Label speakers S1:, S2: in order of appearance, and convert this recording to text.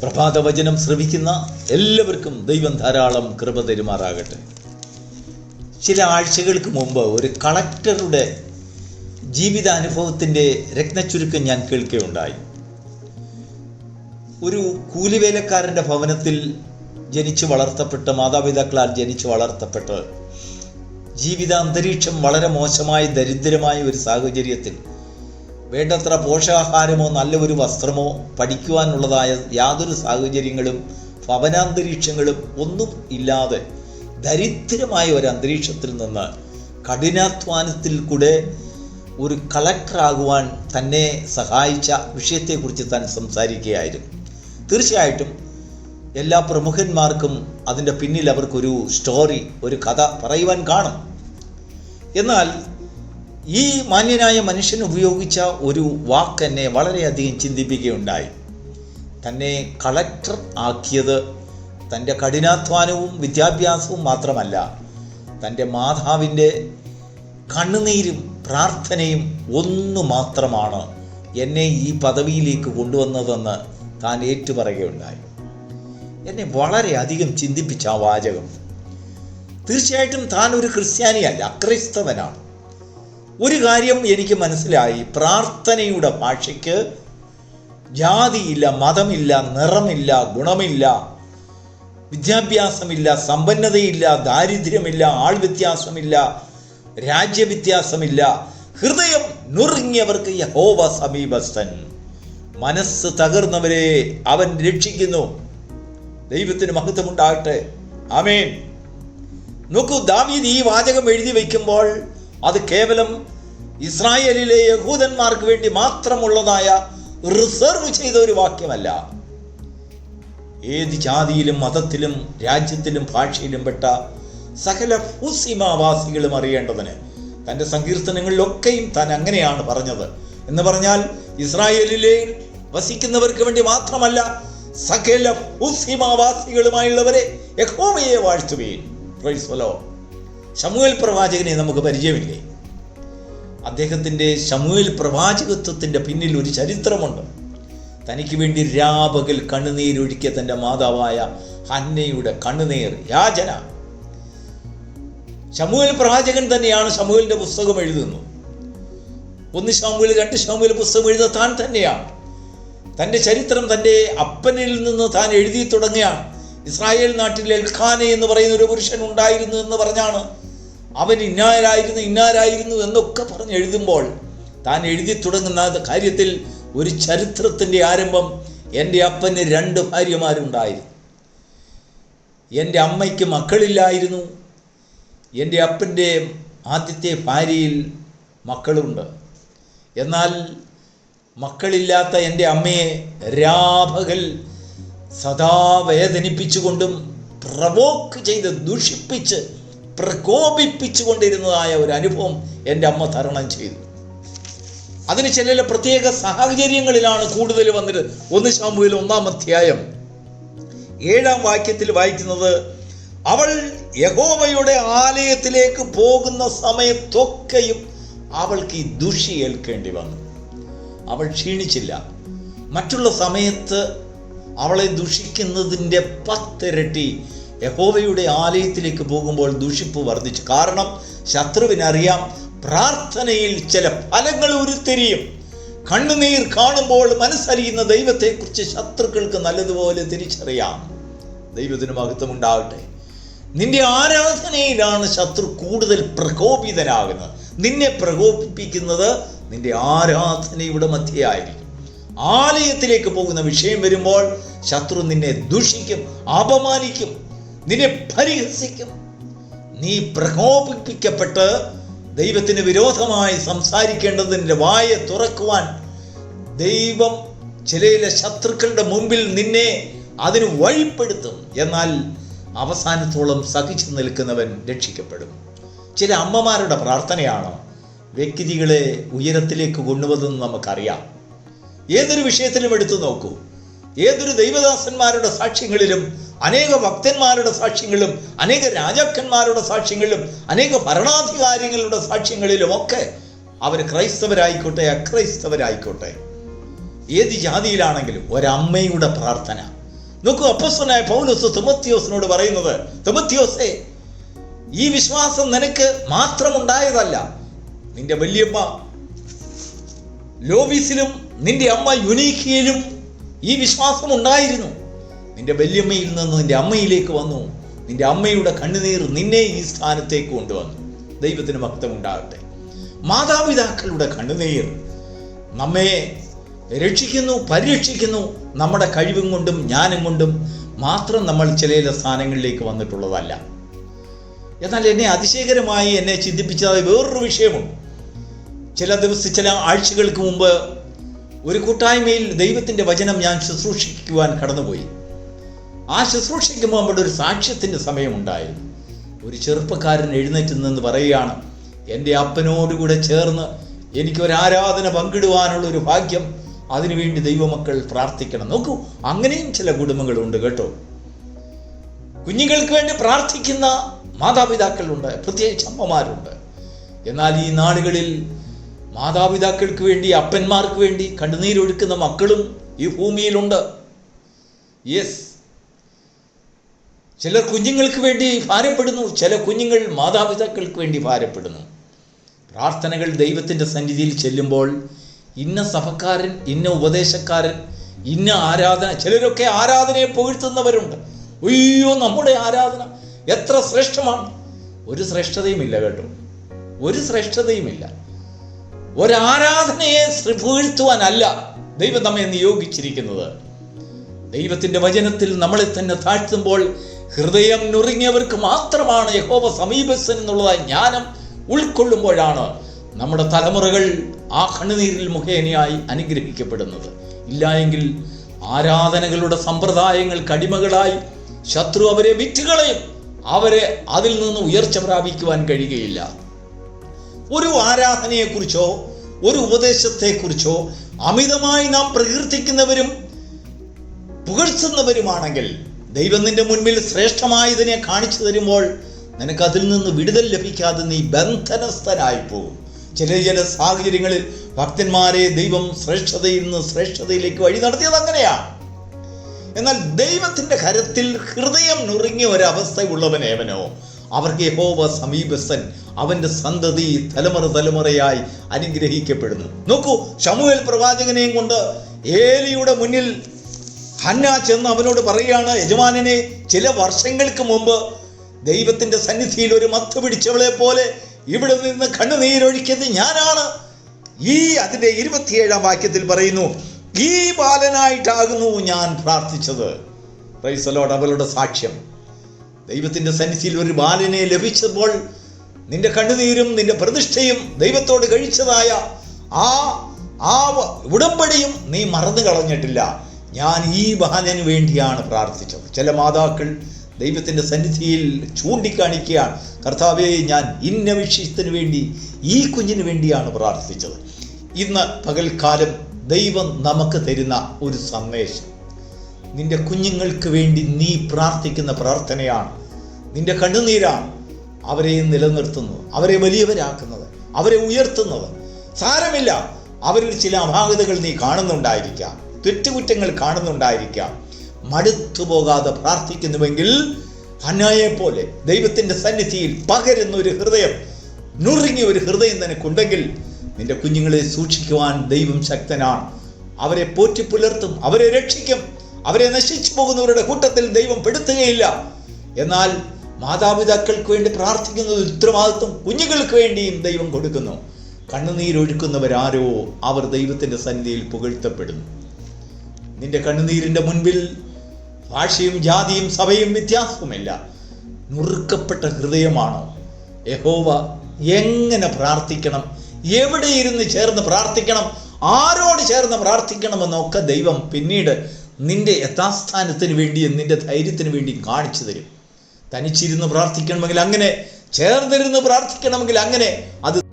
S1: പ്രഭാതവചനം ശ്രവിക്കുന്ന എല്ലാവർക്കും ദൈവം ധാരാളം കൃപ തരുമാറാകട്ടെ. ചില ആഴ്ചകൾക്ക് മുമ്പ് ഒരു കളക്ടറുടെ ജീവിതാനുഭവത്തിന്റെ രത്നച്ചുരുക്കം ഞാൻ കേൾക്കുകയുണ്ടായി. ഒരു കൂലിവേലക്കാരന്റെ ഭവനത്തിൽ ജനിച്ചു വളർത്തപ്പെട്ട് മാതാപിതാക്കളാൽ ജനിച്ചു വളർത്തപ്പെട്ട് ജീവിതാന്തരീക്ഷം വളരെ മോശമായ ദരിദ്രമായ ഒരു സാഹചര്യത്തിൽ വേണ്ടത്ര പോഷകാഹാരമോ നല്ല ഒരു വസ്ത്രമോ പഠിക്കുവാനുള്ളതായ യാതൊരു സാഹചര്യങ്ങളും ഭവനാന്തരീക്ഷങ്ങളും ഒന്നും ഇല്ലാതെ ദരിദ്രമായ ഒരു അന്തരീക്ഷത്തിൽ നിന്ന് കഠിനാധ്വാനത്തിൽ കൂടെ ഒരു കളക്ടറാകുവാൻ തന്നെ സഹായിച്ച വിഷയത്തെക്കുറിച്ച് താൻ സംസാരിക്കുകയായിരുന്നു. തീർച്ചയായിട്ടും എല്ലാ പ്രമുഖന്മാർക്കും അതിന്റെ പിന്നിൽ അവർക്കൊരു സ്റ്റോറി ഒരു കഥ പറയുവാൻ കാണും. എന്നാൽ ഈ മാന്യനായ മനുഷ്യൻ ഉപയോഗിച്ച ഒരു വാക്ക് എന്നെ വളരെയധികം ചിന്തിപ്പിക്കുകയുണ്ടായി. തന്നെ കളക്ടർ ആക്കിയത് തന്റെ കഠിനാധ്വാനവും വിദ്യാഭ്യാസവും മാത്രമല്ല തന്റെ മാതാവിന്റെ കണ്ണുനീരും പ്രാർത്ഥനയും ഒന്നു മാത്രമാണ് എന്നെ ഈ പദവിയിലേക്ക് കൊണ്ടുവന്നതെന്ന് താൻ ഏറ്റുപറയുകയുണ്ടായി. എന്നെ വളരെയധികം ചിന്തിപ്പിച്ച ആ വാചകം. തീർച്ചയായിട്ടും താൻ ഒരു ക്രിസ്ത്യാനിയല്ല അക്രൈസ്തവനാണ്. ഒരു കാര്യം എനിക്ക് മനസ്സിലായി. പ്രാർത്ഥനയുടെ ഭാഷയ്ക്ക് ജാതിയില്ല മതമില്ല നിറമില്ല ഗുണമില്ല വിദ്യാഭ്യാസമില്ല സമ്പന്നതയില്ല ദാരിദ്ര്യമില്ല ആൾ വ്യത്യാസമില്ല രാജ്യവ്യത്യാസമില്ല. ഹൃദയം നുറുങ്ങിയവർക്ക് യഹോവ സമീപസ്ഥൻ. മനസ്സ് തകർന്നവരെ അവൻ രക്ഷിക്കുന്നു. ദൈവത്തിന് മഹത്വമുണ്ടാകട്ടെ. ആമേൻ. നോക്കൂ ദാവീദ് ഈ വാചകം എഴുതി വയ്ക്കുമ്പോൾ അത് കേവലം ഇസ്രായേലിലെ യഹൂദന്മാർക്ക് വേണ്ടി മാത്രമുള്ളതായ റിസർവ് ചെയ്ത ഒരു വാക്യമല്ല. ഏത് ജാതിയിലും മതത്തിലും രാജ്യത്തിലും ഭാഷയിലും പെട്ട സകല ഭൂസീമാവാസികളും അറിയേണ്ടതിന് തന്റെ സങ്കീർത്തനങ്ങളിലൊക്കെയും താൻ അങ്ങനെയാണ് പറഞ്ഞത്. എന്ന് പറഞ്ഞാൽ ഇസ്രായേലിലെ വസിക്കുന്നവർക്ക് വേണ്ടി മാത്രമല്ല സകല ഭൂസീമാവാസികളുമായുള്ളവരെ യഹോവയെ വാഴ്ത്തുകയും പ്രൈസ്വലോ ശമുവേൽ പ്രവാചകനെ നമുക്ക് പരിചയമില്ലേ? അദ്ദേഹത്തിന്റെ ശമുവേൽ പ്രവാചകത്വത്തിന്റെ പിന്നിൽ ഒരു ചരിത്രമുണ്ട്. തനിക്ക് വേണ്ടി രാപകൽ കണ്ണുനീരൊഴുക്കിയ തന്റെ മാതാവായ ഹന്നയുടെ കണ്ണുനീർ യാചന ഷമുവേൽ പ്രവാചകൻ തന്നെയാണ് ഷമുവേലിന്റെ പുസ്തകം എഴുതുന്നത്. ഒന്ന് ശമുവേൽ രണ്ട് ശമുവേൽ പുസ്തകം എഴുതുന്ന താൻ തന്നെയാണ്. തന്റെ ചരിത്രം തന്റെ അപ്പനിൽ നിന്ന് താൻ എഴുതി തുടങ്ങിയാണ് ഇസ്രായേൽ നാട്ടിൽ എൽഖാനെ എന്ന് പറയുന്ന ഒരു പുരുഷൻ ഉണ്ടായിരുന്നു എന്ന് പറഞ്ഞാണ് അവൻ ഇന്നാരായിരുന്നു ഇന്നാരായിരുന്നു എന്നൊക്കെ പറഞ്ഞ് എഴുതുമ്പോൾ താൻ എഴുതി തുടങ്ങുന്ന കാര്യത്തിൽ ഒരു ചരിത്രത്തിന്റെ ആരംഭം എന്റെ അപ്പന് രണ്ട് ഭാര്യമാരുണ്ടായിരുന്നു. എന്റെ അമ്മയ്ക്ക് മക്കളില്ലായിരുന്നു. എന്റെ അപ്പന്റെ ആദ്യത്തെ ഭാര്യയിൽ മക്കളുണ്ട്. എന്നാൽ മക്കളില്ലാത്ത എന്റെ അമ്മയെ രാപകൽ സദാ വേദനിപ്പിച്ചുകൊണ്ടും പ്രവോക്ക് ചെയ്ത് ദുഷിപ്പിച്ച് പ്രകോപിപ്പിച്ചു കൊണ്ടിരുന്നതായ ഒരു അനുഭവം എന്റെ അമ്മ തരണം ചെയ്തു. അതിന് ചില പ്രത്യേക സാഹചര്യങ്ങളിലാണ് കൂടുതൽ വന്നിട്ട് ഒന്ന് ശാമ്പുവിൽ ഒന്നാം അധ്യായം. ഏഴാം വാക്യത്തിൽ വായിക്കുന്നത് അവൾ യഹോവയുടെ ആലയത്തിലേക്ക് പോകുന്ന സമയത്തൊക്കെയും അവൾക്ക് ഈ ദുഷി ഏൽക്കേണ്ടി വന്നു. അവൾ ക്ഷീണിച്ചില്ല. മറ്റുള്ള സമയത്ത് അവളെ ദുഷിക്കുന്നതിന്റെ പത്തിരട്ടി യഹോവയുടെ ആലയത്തിലേക്ക് പോകുമ്പോൾ ദുഷിപ്പ് വർദ്ധിച്ചു. കാരണം ശത്രുവിനറിയാം പ്രാർത്ഥനയിൽ ചില ഫലങ്ങൾ ഉരുത്തിരിയും. കണ്ണുനീർ കാണുമ്പോൾ മനസ്സറിയുന്ന ദൈവത്തെക്കുറിച്ച് ശത്രുക്കൾക്ക് നല്ലതുപോലെ തിരിച്ചറിയാം. ദൈവത്തിന് മഹത്വം ഉണ്ടാകട്ടെ നിന്റെ ആരാധനയിലാണ് ശത്രു കൂടുതൽ പ്രകോപിതനാകുന്നത്? നിന്നെ പ്രകോപിപ്പിക്കുന്നത് നിന്റെ ആരാധനയുടെ മധ്യയായിരിക്കും. ആലയത്തിലേക്ക് പോകുന്ന വിഷയം വരുമ്പോൾ ശത്രു നിന്നെ ദുഷിക്കും അപമാനിക്കും നിന്നെ പരിഹസിക്കും. നീ പ്രകോപിപ്പിക്കപ്പെട്ട് ദൈവത്തിന് വിരോധമായി സംസാരിക്കേണ്ടതിന്റെ വായ തുറക്കുവാൻ. ദൈവം ചില ശത്രുക്കളുടെ മുമ്പിൽ നിന്നെ അതിന് വഴിപ്പെടുത്തും. എന്നാൽ അവസാനത്തോളം സഹിച്ചു നിൽക്കുന്നവൻ രക്ഷിക്കപ്പെടും. ചില അമ്മമാരുടെ പ്രാർത്ഥനയാണ് വ്യക്തികളെ ഉയരത്തിലേക്ക് കൊണ്ടുവന്നതെന്ന് നമുക്കറിയാം. ഏതൊരു വിഷയത്തിലും എടുത്തു നോക്കൂ. ഏതൊരു ദൈവദാസന്മാരുടെ സാക്ഷ്യങ്ങളിലും അനേക ഭക്തന്മാരുടെ സാക്ഷ്യങ്ങളിലും അനേക രാജാക്കന്മാരുടെ സാക്ഷ്യങ്ങളിലും അനേക ഭരണാധികാരികളുടെ സാക്ഷ്യങ്ങളിലും ഒക്കെ അവർ ക്രൈസ്തവരായിക്കോട്ടെ അക്രൈസ്തവരായിക്കോട്ടെ. ഏത് ജാതിയിലാണെങ്കിലും ഒരമ്മയുടെ പ്രാർത്ഥന. നോക്കൂ അപ്പസ്വനായ പൗലോസ് തുമത്യോസിനോട് പറയുന്നത് തുമത്യോസേ ഈ വിശ്വാസം നിനക്ക് മാത്രമുണ്ടായതല്ല. നിന്റെ വല്യമ്മ ലോബീസിലും നിന്റെ അമ്മ യുനീക്കിയിലും ഈ വിശ്വാസം ഉണ്ടായിരുന്നു. നിന്റെ വല്യമ്മയിൽ നിന്ന് നിന്റെ അമ്മയിലേക്ക് വന്നു. നിന്റെ അമ്മയുടെ കണ്ണുനീർ നിന്നെ ഈ സ്ഥാനത്തേക്ക് കൊണ്ടുവന്നു. ദൈവത്തിന് ഭക്തമുണ്ടാകട്ടെ മാതാപിതാക്കളുടെ കണ്ണുനീർ നമ്മെ രക്ഷിക്കുന്നു പരിരക്ഷിക്കുന്നു. നമ്മുടെ കഴിവും കൊണ്ടും ജ്ഞാനം കൊണ്ടും മാത്രം നമ്മൾ ചില ചില സ്ഥാനങ്ങളിലേക്ക് വന്നിട്ടുള്ളതല്ല. എന്നാൽ എന്നെ അതിശയകരമായി എന്നെ ചിന്തിപ്പിച്ചതായി വേറൊരു വിഷയമുണ്ട്. ചില ദിവസം ചില ആഴ്ചകൾക്ക് മുമ്പ് ഒരു കൂട്ടായ്മയിൽ ദൈവത്തിന്റെ വചനം ഞാൻ ശുശ്രൂഷിക്കുവാൻ കടന്നുപോയി. ആ ശുശ്രൂഷിക്കുമ്പോൾ അവിടെ ഒരു സാക്ഷ്യത്തിന്റെ സമയമുണ്ടായിരുന്നു. ഒരു ചെറുപ്പക്കാരൻ എഴുന്നേറ്റ് നിന്ന് പറയുകയാണ് എന്റെ അപ്പനോടുകൂടെ ചേർന്ന് എനിക്കൊരു ആരാധന പങ്കിടുവാനുള്ള ഒരു ഭാഗ്യം അതിനുവേണ്ടി ദൈവമക്കൾ പ്രാർത്ഥിക്കണം. നോക്കൂ അങ്ങനെയും ചില കുടുംബങ്ങളുണ്ട് കേട്ടോ. കുഞ്ഞുങ്ങൾക്ക് വേണ്ടി പ്രാർത്ഥിക്കുന്ന മാതാപിതാക്കളുണ്ട് പ്രത്യേകിച്ച് അമ്മമാരുണ്ട്. എന്നാൽ ഈ നാടുകളിൽ മാതാപിതാക്കൾക്ക് വേണ്ടി അപ്പന്മാർക്ക് വേണ്ടി കണ്ണുനീരൊഴുക്കുന്ന മക്കളും ഈ ഭൂമിയിലുണ്ട്. യെസ് ചിലർ കുഞ്ഞുങ്ങൾക്ക് വേണ്ടി ഭാരപ്പെടുന്നു ചില കുഞ്ഞുങ്ങൾ മാതാപിതാക്കൾക്ക് വേണ്ടി ഭാരപ്പെടുന്നു. പ്രാർത്ഥനകൾ ദൈവത്തിന്റെ സന്നിധിയിൽ ചെല്ലുമ്പോൾ ഇന്ന സഭക്കാരൻ ഇന്ന ഉപദേശക്കാരൻ ഇന്ന ആരാധന ചിലരൊക്കെ ആരാധനയെ പുകഴ്ത്തുന്നവരുണ്ട്. അയ്യോ നമ്മുടെ ആരാധന എത്ര ശ്രേഷ്ഠമാണ്. ഒരു ശ്രേഷ്ഠതയുമില്ല കേട്ടോ. ഒരു ശ്രേഷ്ഠതയുമില്ല. ഒരാരാധനയെ പുകഴ്ത്തുവാനല്ല ദൈവം നമ്മെ നിയോഗിച്ചിരിക്കുന്നത്. ദൈവത്തിന്റെ വചനത്തിൽ നമ്മളെ തന്നെ താഴ്ത്തുമ്പോൾ ഹൃദയം നുറുങ്ങിയവർക്ക് മാത്രമാണ് യഹോവ സമീപസ്ഥൻ എന്നുള്ള ജ്ഞാനം ഉൾക്കൊള്ളുമ്പോഴാണ് നമ്മുടെ തലമുറകൾ ആ കണ്ണുനീരിൽ മുഖേനയായി അനുഗ്രഹിക്കപ്പെടുന്നത്. ഇല്ലായെങ്കിൽ ആരാധനകളുടെ സമ്പ്രദായങ്ങൾ കടിമകളായി ശത്രു അവരെ വിറ്റുകളയും അവരെ അതിൽ നിന്ന് ഉയർച്ച പ്രാപിക്കുവാൻ കഴിയുകയില്ല. ഒരു ആരാധനയെക്കുറിച്ചോ ഒരു ഉപദേശത്തെക്കുറിച്ചോ അമിതമായി നാം പ്രകീർത്തിക്കുന്നവരും പുകഴ്ത്തുന്നവരുമാണെങ്കിൽ ദൈവം നിന്റെ മുൻപിൽ ശ്രേഷ്ഠമായതിനെ കാണിച്ചു തരുമ്പോൾ നിനക്ക് അതിൽ നിന്ന് വിടുതൽ ലഭിക്കാതെ നീ ബന്ധനസ്ഥനായി പോകും ചില ചില സാഹചര്യങ്ങളിൽ ഭക്തന്മാരെ ദൈവം ശ്രേഷ്ഠതയിൽ നിന്ന് ശ്രേഷ്ഠതയിലേക്ക് വഴി നടത്തിയത് അങ്ങനെയാണ് എന്നാൽ ദൈവത്തിന്റെ കരത്തിൽ ഹൃദയം നുറുങ്ങിയ ഒരവസ്ഥ ഏവനോ? അവർക്ക് യഹോവ സമീപസ്ഥൻ അവന്റെ സന്തതി തലമുറ തലമുറയായി അനുഗ്രഹിക്കപ്പെടുന്നു. നോക്കൂ ഷമുവേൽ പ്രവാചകനെയും കൊണ്ട് ഏലിയുടെ മുന്നിൽ ഹന്ന ചെന്ന് അവനോട് പറയുകയാണ് യജമാനനെ ചില വർഷങ്ങൾക്ക് മുമ്പ് ദൈവത്തിന്റെ സന്നിധിയിൽ ഒരു മത്ത് പിടിച്ചവളെ പോലെ ഇവിടെ നിന്ന് കണ്ണുനീരൊഴിക്കുന്നത് ഞാനാണ്. ഈ അതിന്റെ ഇരുപത്തിയേഴാം വാക്യത്തിൽ പറയുന്നു ഈ ബാലനായിട്ടാകുന്നു ഞാൻ പ്രാർത്ഥിച്ചത്. റൈസലോട് അവളുടെ സാക്ഷ്യം. ദൈവത്തിന്റെ സന്നിധിയിൽ ഒരു ബാലനെ ലഭിച്ചപ്പോൾ നിന്റെ കണ്ണുനീരും നിന്റെ പ്രതിഷ്ഠയും ദൈവത്തോട് കഴിച്ചതായ ആ ആ ഉടമ്പടിയും നീ മറന്നു കളഞ്ഞിട്ടില്ല ഞാൻ ഈ ബാലന് വേണ്ടിയാണ് പ്രാർത്ഥിച്ചത്. ചില മാതാക്കൾ ദൈവത്തിന്റെ സന്നിധിയിൽ ചൂണ്ടിക്കാണിക്കുകയാണ്. കർത്താവേ ഞാൻ ഇന്ന വിഷയത്തിന് വേണ്ടി ഈ കുഞ്ഞിന് വേണ്ടിയാണ് പ്രാർത്ഥിച്ചത്. ഇന്ന് പകൽക്കാലം ദൈവം നമുക്ക് തരുന്ന ഒരു സന്ദേശം. നിന്റെ കുഞ്ഞുങ്ങൾക്ക് വേണ്ടി നീ പ്രാർത്ഥിക്കുന്ന പ്രാർത്ഥനയാണ്. നിന്റെ കണ്ണുനീരാണ് അവരെ നിലനിർത്തുന്നത് അവരെ വലിയവരാക്കുന്നത് അവരെ ഉയർത്തുന്നത്. സാരമില്ല അവരിൽ ചില അപാകതകൾ നീ കാണുന്നുണ്ടായിരിക്കാം. തെറ്റുകുറ്റങ്ങൾ കാണുന്നുണ്ടായിരിക്കാം. മടുത്തു പോകാതെ പ്രാർത്ഥിക്കുന്നുവെങ്കിൽ ഹന്നായെ പോലെ ദൈവത്തിന്റെ സന്നിധിയിൽ പകരുന്ന ഒരു ഹൃദയം നുറുങ്ങിയ ഒരു ഹൃദയം നിനക്കുണ്ടെങ്കിൽ നിന്റെ കുഞ്ഞുങ്ങളെ സൂക്ഷിക്കുവാൻ ദൈവം ശക്തനാണ്. അവരെ പോറ്റി പുലർത്തും അവരെ രക്ഷിക്കും. അവരെ നശിച്ചു പോകുന്നവരുടെ കൂട്ടത്തിൽ ദൈവം പെടുത്തുകയില്ല. എന്നാൽ മാതാപിതാക്കൾക്ക് വേണ്ടി പ്രാർത്ഥിക്കുന്നത് ഉത്തരവാദിത്വം കുഞ്ഞുങ്ങൾക്ക് വേണ്ടിയും ദൈവം കൊടുക്കുന്നു. കണ്ണുനീരൊഴുക്കുന്നവരാരോ അവർ ദൈവത്തിന്റെ സന്നിധിയിൽ പുകഴ്ത്തപ്പെടുന്നു. നിന്റെ കണ്ണുനീരിന്റെ മുൻപിൽ ഭാഷയും ജാതിയും സഭയും വ്യത്യാസവുമില്ല. നുറുക്കപ്പെട്ട ഹൃദയമാണോ? യഹോവ എങ്ങനെ പ്രാർത്ഥിക്കണം? എവിടെ ഇരുന്ന് ചേർന്ന് പ്രാർത്ഥിക്കണം? ആരോട് ചേർന്ന് പ്രാർത്ഥിക്കണമെന്നൊക്കെ ദൈവം പിന്നീട് നിന്റെ യഥാസ്ഥാനത്തിന് വേണ്ടിയും നിന്റെ ധൈര്യത്തിന് വേണ്ടിയും കാണിച്ചു തരും. തനിച്ചിരുന്ന് പ്രാർത്ഥിക്കണമെങ്കിൽ അങ്ങനെ ചേർന്നിരുന്ന് പ്രാർത്ഥിക്കണമെങ്കിൽ അങ്ങനെ അത്